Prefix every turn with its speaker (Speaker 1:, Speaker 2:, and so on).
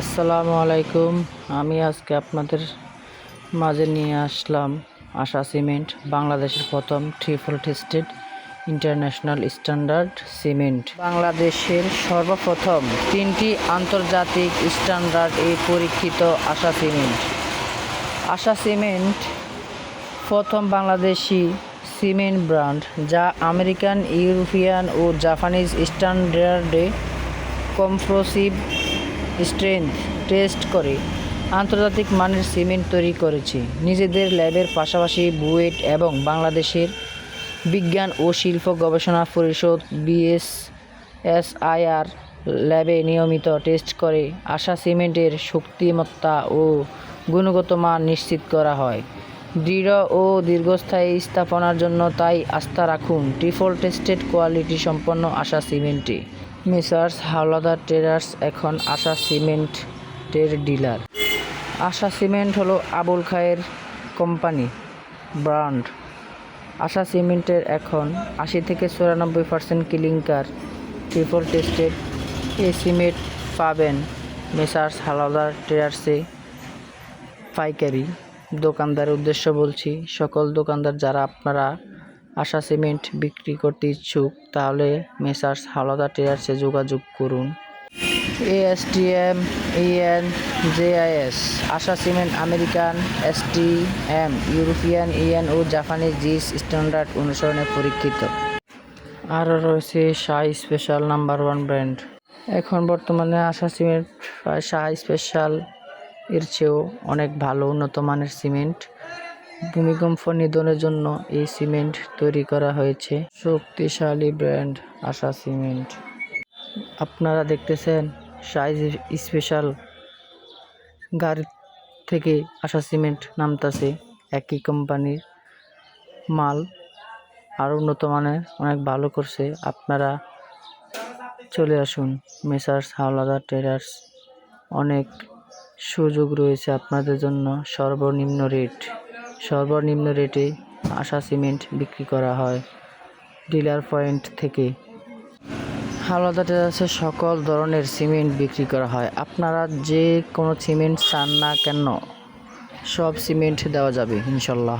Speaker 1: আসসালামু আলাইকুম। আমি আজকে আপনাদের মাঝে নিয়ে আসলাম আশা সিমেন্ট, বাংলাদেশের প্রথম triple tested international standard cement. বাংলাদেশের সর্বপ্রথম তিনটি আন্তর্জাতিক স্ট্যান্ডার্ড এ পরীক্ষিত আশা সিমেন্ট। আশা সিমেন্ট প্রথম বাংলাদেশি সিমেন্ট ব্র্যান্ড, যা আমেরিকান, ইউরোপিয়ান ও জাপানিজ স্ট্যান্ডার্ডে কম্প্রোসিভ স্ট্রেংথ টেস্ট করে। আন্তর্জাতিক মানের সিমেন্ট তৈরি করেছে। নিজেদের ল্যাবের পাশাপাশি বুয়েট এবং বাংলাদেশের বিজ্ঞান ও শিল্প গবেষণা পরিষদ বিএসএসআইআর ল্যাবে নিয়মিত টেস্ট করে। আশা সিমেন্টের শক্তিমত্তা ও গুণগত মান নিশ্চিত করা হয়। দৃঢ় ও দীর্ঘস্থায়ী স্থাপনার জন্য তাই আস্থা রাখুন। ট্রিপল টেস্টেড কোয়ালিটি সম্পন্ন আশা সিমেন্টে। মেসার্স, হাওলাদার ট্রেডার্স এখন আশা সিমেন্টের ডিলার। আশা সিমেন্ট হলো আবুল খায়ের কোম্পানি, ব্র্যান্ড। আশা সিমেন্টের এখন আশি থেকে চুরানব্বই পার্সেন্ট কিলিংকার ট্রিপল টেস্টেড এই সিমেন্ট পাবেন মেসার্স, হাওলাদার ট্রেডার্সে পাইকারি। দোকানদারের উদ্দেশ্য বলছি, সকল দোকানদার যারা আপনারা আশা সিমেন্ট বিক্রি করতে ইচ্ছুক, তাহলে মেসার্স হালদা ট্রেডার্সে যোগাযোগ করুন। ASTM EN JIS Asha cement American STM European EN ও জাপানিজ জিস স্ট্যান্ডার্ড অনুসরণে পরীক্ষিত। আরও রয়েছে Shah special number one brand. এখন বর্তমানে আশা সিমেন্ট প্রায় শাহ স্পেশাল এর চেয়েও অনেক ভালো, উন্নত মানের সিমেন্ট। ভূমিকম্প নিধনের জন্য এই সিমেন্ট তৈরি করা হয়েছে। শক্তিশালী ব্র্যান্ড আশা সিমেন্ট। আপনারা দেখতেছেন সাইজ স্পেশাল। গাড়ি থেকে আশা সিমেন্ট নামতাছে। একই কোম্পানির মাল আরও উন্নত মানের, অনেক ভালো করছে। আপনারা চলে আসুন। মেসার্স, হাওলাদার, ট্রেডার্স, অনেক সুযোগ রয়েছে আপনাদের জন্য। সর্বনিম্ন রেট। সর্বনিম্ন রেটে আশা সিমেন্ট বিক্রি করা হয় ডিলার পয়েন্ট থেকে। হাওলাদার আছে সকল ধরনের সিমেন্ট বিক্রি করা হয়। আপনারা যে কোনো সিমেন্ট চান না কেন, সব সিমেন্ট দেওয়া যাবে, ইনশাল্লাহ।